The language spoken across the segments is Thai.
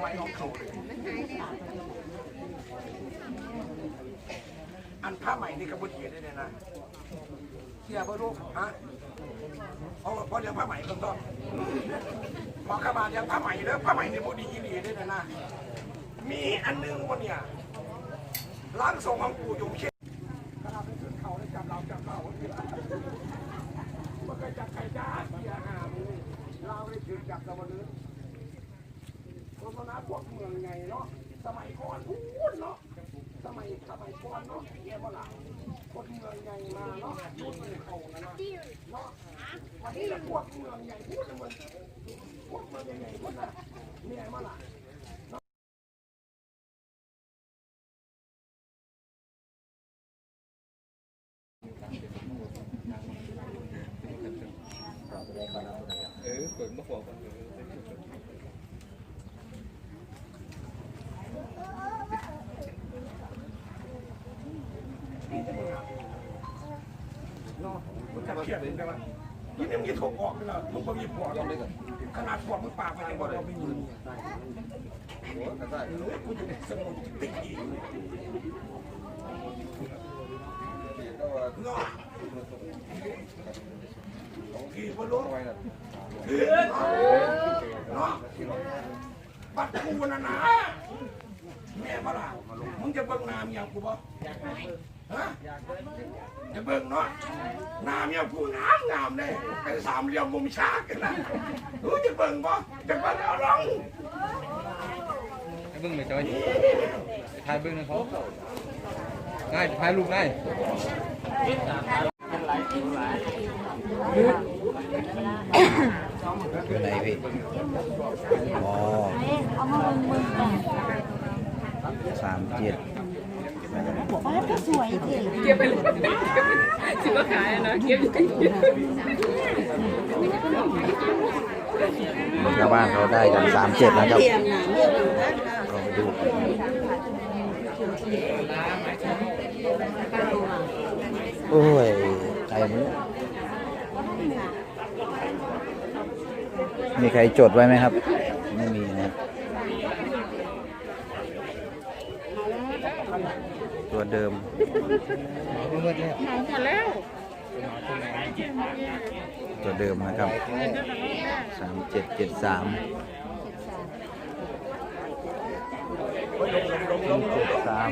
ไม้ของเขาเลยอันผ้าใหม่นี่กระบุเทียได้เลยนะเทียบลูกฮะเพราะเพราะเรื่องผ้าใหม่ก็ต้องพอข้ามาเรื่องผ้าใหม่แล้วผ้าใหม่นี่บุดีดีได้เลยนะมีอันหนึงวันเนี่ยร่างทรงของปู่อยู่เช่นกระดาษเป็นขึ้นเขาแล้วจับเราจับเรามันเคยจับใครจ้าเสียหามือเราได้ถือจับตะวันลื้อโฆษณาพวกเมืองไงเนาะสมัยก่อนพูดเนาะสมัยสมัยก่อนเนาะเยี่ยมหลังคน เมืองไงมาเนาะพูดมืองเขานะเนาะเนาะวันนี้วกเมืองใหญ่พูดเหมือนพวกเมืองใหญ่พูดนะมีอะไรมาล่ะ ยี่นี่มึงยี่ถกออกเลยนะมึงบ่มีปอดขนาดปอดมึงปากไปยังบ่ได้ไม่ยืนเฮ้ยกูจะสมุนติดอีกก็ว่าเนาะกี่บ่รู้ไว้น่ะเฮ้ยเนาะบัดกูนะนะแม่บ่ล่ะมึงจะเบิ่งน้ำอย่างกูบ่ ฮะจะเบิ่งเนาะน้ำอย่างกูงามงามเลยไอ้สามเหลี่ยมมุมฉากกันนะรู้จะเบิ่งบ่จะเบิ่งเอาลองให้เบิ้งหน่อยจอยถ่ายเบิ้งนะเขาง่ายถ่ายรูปง่ายอยู่ไหนพี่อ๋อเอามาเบิ่งเบิ่งก่อนสามเจ็ด ป้าก็สวยเก็บไปเลยถือว่าขายนะเก็บอยู่กันเยอะชาวบ้านเขาได้กันสามเจ็ดนะครับเราไปดูกันโอ้ยใครมันมีใครจดไว้ไหมครับ ไม่มีนะครับ ตัวเดิมหมดแล้วตัวเดิมนะครับสามเจ็ดเจ็ดสามเจ็ดสาม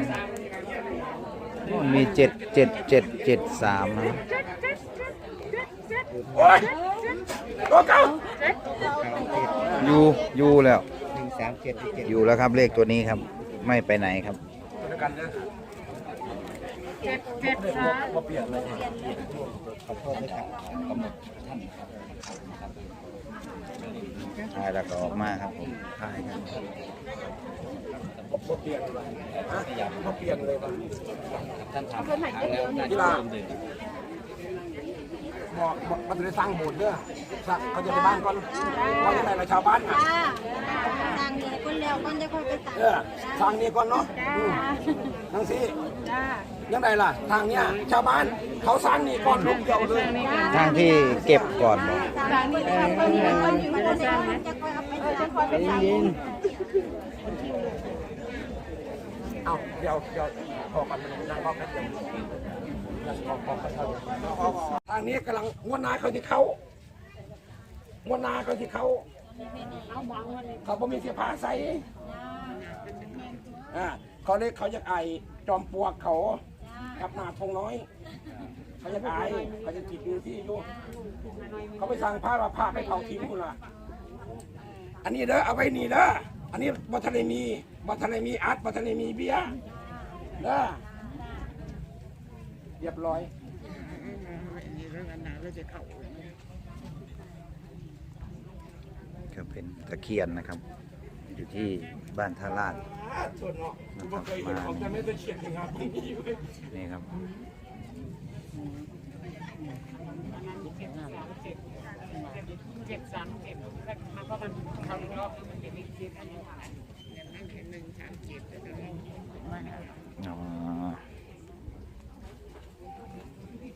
มีเจ็ดเจ็ดเจ็ดเจ็ดสามนะโอ้ยตัวเก่าอยู่อยู่แล้วอยู่แล้วครับเลขตัวนี้ครับ ไม่ไปไหนครับ เปลี่ยเจ็ดเจ็ดสามาเปลี่ยนเลยถ่ายแล้วก็ออกมาครับผมถ่ายกันมาเปลี่ยนเลยฮะมาเปลี่ยนเลยครับเพื่อนหายใจเร็วนะกีฬาบอกบอกมันจะได้สร้างโบสถ์เด้อสร้างเขาจะได้บ้านก่อนว่าจะไหนล่ะชาวบ้านน่ะจ้างนี้คนแล้วคนจะค่อยไปตัดเออทางนี้ก่อนเนาะอืมทางนี้จ้า ยังไงล่ะ ทางเนี้ยชาวบ้านเขาสร้างนี่ก่อนลูกเดียวเลยทางที่เก็บก่อนบอกทางนี้คนนี้คนนี้คนนี้จะค่อยเอาไปจะค่อยไปตัดเอาเดี๋ยวเดี๋ยวขอกันนั่งรอแป๊บเดียวขอขอขอขอทางนี้กำลังงวดนาเขาที่เขางวดนาเขาที่เขาเขาบ่มีเสื้อผ้าใส่อ่าเขาเรียกเขาจะไอจอมปลวกเขา กับหนาทงน้อยเขาจะไอเขาจะจีบมือที่อยู่เขาไปสั่งผ้าว่าผ้าไปเผาทิ้งคุณล่ะ อันนี้เด้อเอาไว้นี่เด้ออันนี้บัทะเลมีบัทะเลมีอัดบัทะเลมีเบียร์เด้อเรียบร้อยก็เป็นตะเคียนนะครับ อยู่ที่บ้านท่าลาดส่วนเนาะกูบ่เคยเห็นของจะไม่ได้เขียนงานตรงนี้เลยนี่ครับเจ็ดสามเจ็ดมาเพราะมันเขารอบมันจะมีเจ็ดอันนี้นั่นแค่หนึ่งสามเจ็ดแล้วก็อ๋อ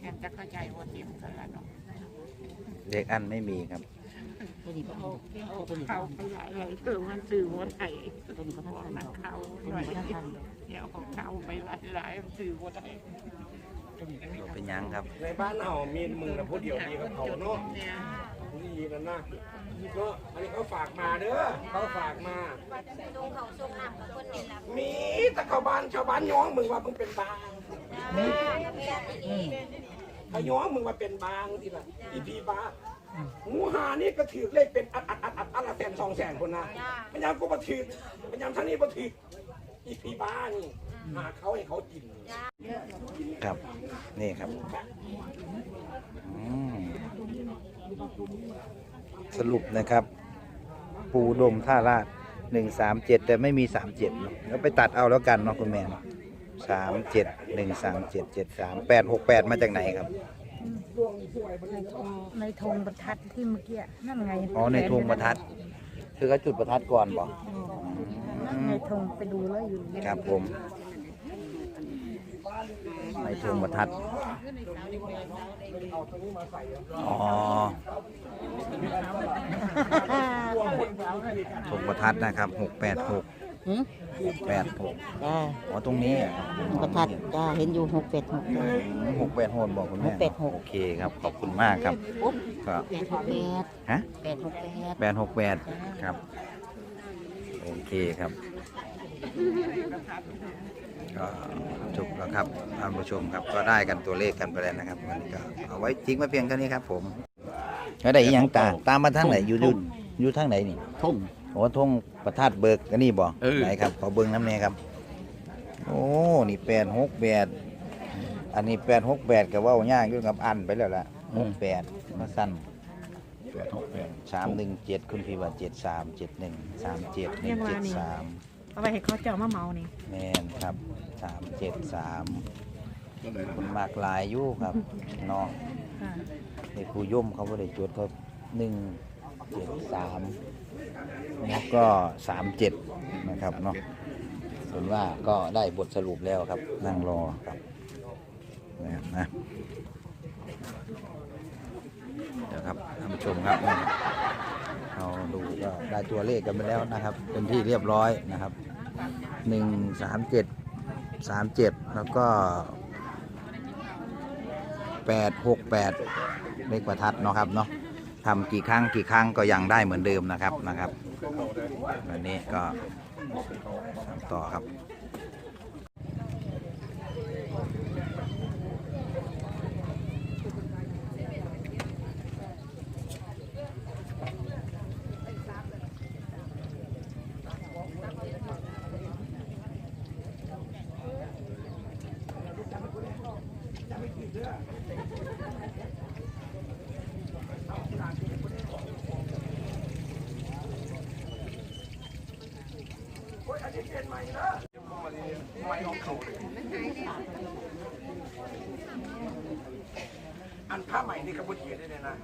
แอบจะเข้าใจว่าเจ็บกันแล้วเนาะเลขอันไม่มีครับ โอ้เขาไปหลายหลายเติมมันสื่อหัวไทยบอกนักข่าหน่อยเดี๋ยวของเขาไปหลายหลายสื่อหัวไทยเป็นยังครับ ในบ้านเอามีมือนะพูดเดียวดีกับเขาเนาะดีนั่นนะก็อันนี้เขาฝากมาเด้อเขาฝากมาดูเขาส่งน้ำกับคนนี่ละมีแต่ชาบ้านชาวบ้านย้องมึงว่ามึงเป็นบางแม่นี่ถ้าย้องมึงมาเป็นบางทีละอีพีบาง หานี่ก็ถือเลขเป็นอัดอัดอัดอัดอัดละแสนสองแสนคนนะมันยังก็มาถือมันยังท่านี้มาถืออีพีบานี่หาเขาให้เขากิน ครับ นี่ครับอืมสรุปนะครับ ปูดมท่าราดหนึ่งสามเจ็ดแต่ไม่มีสามเจ็ดแล้วไปตัดเอาแล้วกันเนาะคุณแม่สามเจ็ดหนึ่งสามเจ็ดเจ็ดสามแปดหกแปดมาจากไหนครับ ในธงประทัดที่เมื่อกี้นั่นไงอ๋อในธงประทัด คือเขาจุดประทัดก่อนบอกนั่นไงธงไปดูแล้วอยู่ครับผมในธงประทัดอ๋อธงประทัดนะครับหกแปดหก แปดหกจ้าอ๋อตรงนี้อะประทัดจ้าเห็นอยู่หกเป็ดหกตัวหกแปดหกบอกคุณแม่หกแปดหก โอเคครับ ขอบคุณมากครับครับแปดหกแปดฮะ แปดหกแปดแปดหกแปดครับ โอเคครับก็จบแล้วครับท่านผู้ชมครับก็ได้กันตัวเลขกันไปแล้วนะครับวันนี้ก็เอาไว้ทิ้งไว้เพียงเท่านี้ครับ ผมแล้วได้อีกอย่างตาตามมาทางไหนอยู่อยู่อยู่ทางไหนนี่ ทุ่ง โอ้ทงประทัดเบิกอันนี้บ่เออ ไหนครับขอเบิ้งน้ำเนครับ โอ้นี่แปดหกแปดอันนี้แปดหกแปดกับว่ายากอยู่กับอันไปแล้วล่ะหกแปดมาสั้นแปดหกแปดสามหนึ่งเจ็ดคุณพี่ว่าเจ็ดสามเจ็ดหนึ่งสามเจ็ดหนึ่งเจ็ดสามเอาไปให้เขาเจ้ามาเมานี่แมนครับสามเจ็ดสามคุณมากหลายอยู่ครับเนาะ ค่ะ ในครูย่มเขาบ่ได้จดเขาหนึ่งเจ็ดสามแล้ว ก็สามเจ็ดนะครับเนาะส่วนว่าก็ได้บทสรุปแล้วครับ นั่งรอครับนะนะเดี๋ยวครับท่านผู้ชมครับเราดูก็ได้ตัวเลขกันไปแล้วนะครับ เป็นที่เรียบร้อยนะครับหนึ่งสามเจ็ดสามเจ็ดแล้วก็แปดหกแปดเลขประทัดเนาะครับเนาะ ทำกี่ครั้งกี่ครั้งก็ยังได้เหมือนเดิมนะครับนะครับวันนี้ก็ทำต่อครับ อันผ้าใหม่นี่กระบุเทียได้เลยนะ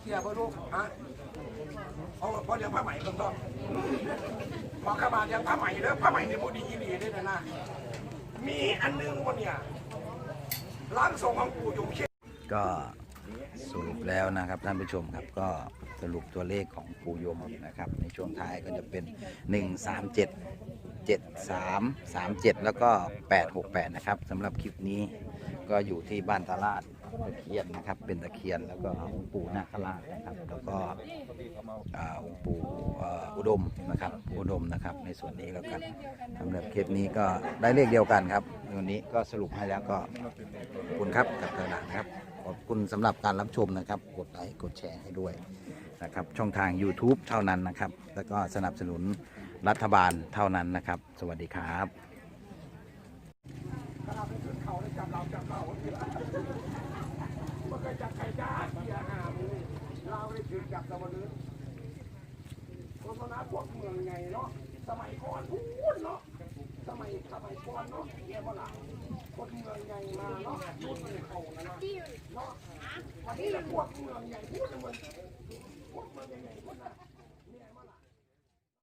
เทียบลูกฮะเพราะเพราะเรื่องผ้าใหม่ต้องต้องพอเข้ามาเรื่องผ้าใหม่แล้วผ้าใหม่ในบุดียี่ดีได้เลยนะมีอันหนึงวันเนี่ยล้างทรงของปู่ยงเชษก็สรุปแล้วนะครับท่านผู้ชมครับก็ สรุปตัวเลขของปูยมนะครับ ในช่วงท้ายก็จะเป็น 1 3 7 7 3 3 7 แล้วก็ 868 นะครับสำหรับคลิปนี้ก็อยู่ที่บ้านตลาดตะเคียนนะครับ เป็นตะเคียนแล้วก็องค์ปู่นาคราชนะครับ แล้วก็องค์ปู่อุดมนะครับอุดมนะครับ ในส่วนนี้แล้วกันสำหรับคลิปนี้ก็ได้เลขเดียวกันครับวันนี้ก็สรุปให้แล้วก็ขอบคุณครับกับกระดาษนะครับขอบคุณสำหรับการรับชมนะครับ กดไลค์กดแชร์ให้ด้วย นะครับช่องทาง YouTube เท่านั้นนะครับ แล้วก็สนับสนุนรัฐบาลเท่านั้นนะครับ สวัสดีครับมันก็จะใครจ้าเทียหามือเราได้ถึงจากสมนุษย์โฆษณาพวกเมืองไงเนาะ สมัยก่อนพูดเนาะ สมัยสมัยก่อนเนาะเทียบละคนเมืองไงมาเนาะพูดมันเขานะเนาะวันนี้พวกเมืองไงพูดมันพวกเมือน bên đây này là